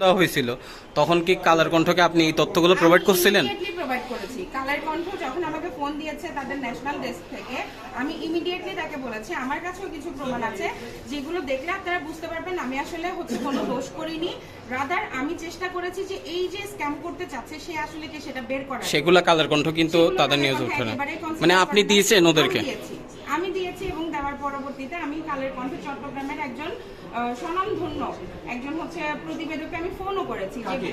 দেওয়া হয়েছিল। তখন কি কালার কণ্ঠকে আপনি এই তথ্যগুলো প্রোভাইড করছিলেন? ইমিডিয়েটলি প্রোভাইড করেছি। কালার কণ্ঠ যখন আমাকে ফোন দিয়েছে তাদের ন্যাশনাল ডেস্ক থেকে আমি ইমিডিয়েটলি তাকে বলেছি আমার কাছেও কিছু প্রমাণ আছে যেগুলো দেখলে আপনারা বুঝতে পারবেন আমি আসলে হচ্ছে কোনো দোষ করিনি। রাদার আমি চেষ্টা করেছি যে এই যে স্ক্যাম করতে চাচ্ছে সে আসলে কি সেটা বের করা সেগুলা কালার কণ্ঠ কিন্তু তাদের নিউজ উঠে না। মানে আপনি দিয়েছেন ওদেরকে আমি দিয়েছি এবং দেওয়ার পরবর্তীতে আমি কালের কণ্ঠ চট্টগ্রামের একজন স্বনামধন্য একজন হচ্ছে প্রতিবেদককে আমি ফোনও করেছি যে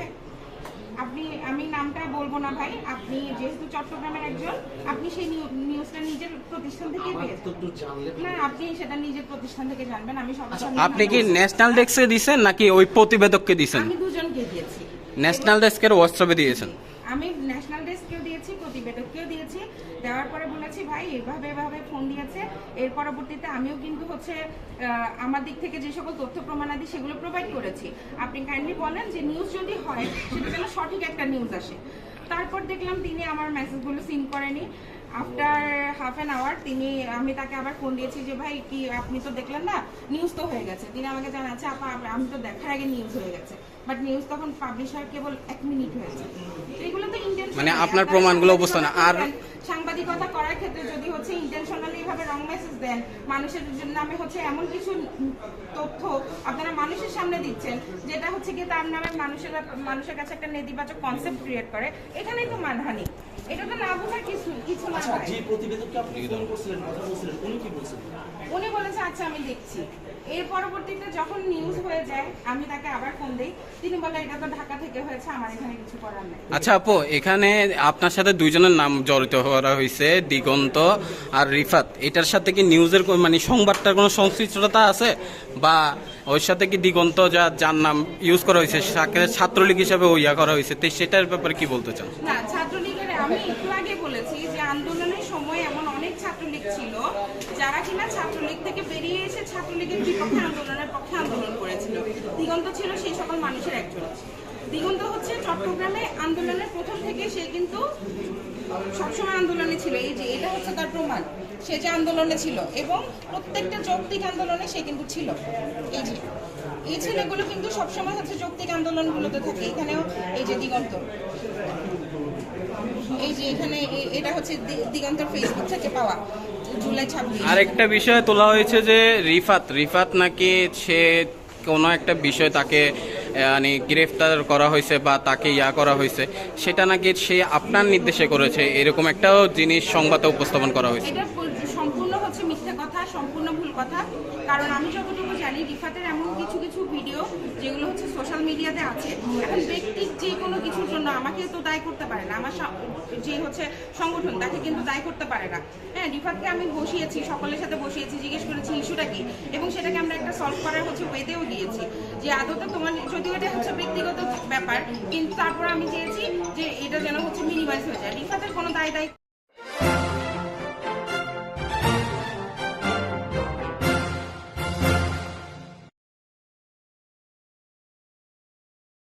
আপনি আমি নামটা বলব না ভাই আপনি যেহেতু চট্টগ্রামের একজন আপনি সেই নিউজটা নিজের প্রতিষ্ঠান থেকে পেয়েছেন। তো একটু জানলে না আপনি সেটা নিজের প্রতিষ্ঠান থেকে জানবেন আমি সবার সামনে আপনি কি ন্যাশনাল ডেস্কে দিয়েছেন নাকি ওই প্রতিবেদককে দিয়েছেন? আমি দুজনকে দিয়েছি। ন্যাশনাল ডেস্কের হোয়াটসঅ্যাপে দিয়েছেন। আমি ন্যাশনাল ডেস্ককেও দিয়েছি প্রতিবেদককেও দিয়েছি। দেওয়ার পরে বলেছি ভাই এভাবে এভাবে ফোন দিয়েছে। এর পরবর্তীতে আমিও কিন্তু হচ্ছে আমার দিক থেকে যে সকল তথ্য প্রমাণাদি সেগুলো প্রোভাইড করেছি। আপনি কাইন্ডলি বলেন যে নিউজ যদি হয় সেটা যেন সঠিক একটা নিউজ আসে। তারপর দেখলাম তিনি আমার মেসেজগুলো সিন করেনি। আফটার হাফ অ্যান আওয়ার তিনি আমি তাকে আবার ফোন দিয়েছি যে ভাই কি আপনি তো দেখলেন না নিউজ তো হয়ে গেছে। তিনি আমাকে জানাচ্ছে আপা আমি তো দেখার আগে নিউজ হয়ে গেছে। বাট নিউজ তখন পাবলিশ হয় কেবল এক মিনিট হয়েছে। এগুলো তো মানে আপনার প্রমাণগুলো সাংবাদিকতা উপস্থান আর- সাংবাদিকতা করার ক্ষেত্রে যদি হচ্ছে ইন্টেনশনালি এভাবে রং মেসেজ দেন মানুষের জন্য নামে হচ্ছে এমন কিছু তথ্য আপনারা মানুষের সামনে দিচ্ছেন যেটা হচ্ছে কি তার নামে মানুষের মানুষের কাছে একটা নেতিবাচক কনসেপ্ট ক্রিয়েট করে এখানেই তো মানহানি। এটা তো না বোঝার কিছু কিছু না আচ্ছা। যে প্রতিবেদককে আপনি ফোন করছিলেন কথা বলছিলেন উনি কি বলছিলেন? আচ্ছা আমি দেখছি। এর পরবর্তীতে যখন নিউজ হয়ে যায় আমি তাকে আবার ফোন দিই তিনি বলে এটা তো ঢাকা থেকে হয়েছে আমার এখানে কিছু করার নেই। আচ্ছা আপু এখানে আপনার সাথে দুইজনের নাম জড়িত করা হয়েছে দিগন্ত আর রিফাত। এটার সাথে কি নিউজের মানে সংবাদটার কোনো সংশ্লিষ্টতা আছে? বা ওর সাথে কি দিগন্ত যা যার নাম ইউজ করা হয়েছে ছাত্রলীগ হিসাবে ও ইয়া করা হয়েছে তো সেটার ব্যাপারে কি বলতে চান? না ছাত্রলীগের আমি একটু আগে বলেছি যে আন্দোলনের সময় এমন অনেক ছাত্রলীগ ছিল, যারা কিনা ছাত্রলীগ থেকে বেরিয়ে এসে ছাত্রলীগের বিপক্ষে আন্দোলনের পক্ষে আন্দোলন করেছিল। দিগন্ত ছিল সেই সকল মানুষের একজন। দিগন্ত হচ্ছে চট্টগ্রামে আন্দোলনের প্রথম থেকে সে কিন্তু সবসময় আন্দোলনে ছিল। এই যে এটা হচ্ছে তার প্রমাণ। সে যে আন্দোলনে ছিল এবং প্রত্যেকটা যৌক্তিক আন্দোলনে সে কিন্তু ছিল। এই যে, এই ছেলেগুলো কিন্তু সবসময় হচ্ছে যৌক্তিক আন্দোলনগুলোতে থাকে। এখানেও এই যে দিগন্ত। এই যে এখানে এটা হচ্ছে দিগন্তর ফেসবুক থেকে পাওয়া জুলাই ছাব্বিশ। আরেকটা বিষয় তোলা হয়েছে যে রিফাত রিফাত নাকি সে কোনো একটা বিষয় তাকে মানে গ্রেফতার করা হয়েছে বা তাকে ইয়া করা হয়েছে সেটা নাকি সে আপনার নির্দেশে করেছে এরকম একটাও জিনিস সংবাদে উপস্থাপন করা হয়েছে। সম্পূর্ণ হচ্ছে মিথ্যা কথা সম্পূর্ণ ভুল কথা। কারণ আমি যতটুকু জানি রিফাতের এমন কিছু কিছু যেগুলো হচ্ছে সোশ্যাল মিডিয়াতে আছে, এখন ব্যক্তিক যে কোনো কিছুর জন্য আমাকে তো দায়ী করতে পারে না। আমার যে হচ্ছে সংগঠন, তাকে কিন্তু দায়ী করতে পারে না। হ্যাঁ রিফাতকে আমি বসিয়েছি, সকলের সাথে বসিয়েছি, জিজ্ঞেস করেছি ইস্যুটা কি? এবং সেটাকে আমরা একটা সলভ করার হচ্ছে ওয়েতেও দিয়েছি যে, আদতে তোমার যদিও এটা হচ্ছে ব্যক্তিগত ব্যাপার, কিন্তু তারপর আমি চেয়েছি যে, এটা যেন হচ্ছে মিনিমাইজ হয়ে যায়। রিফাতের কোনো দায় দায়িত্ব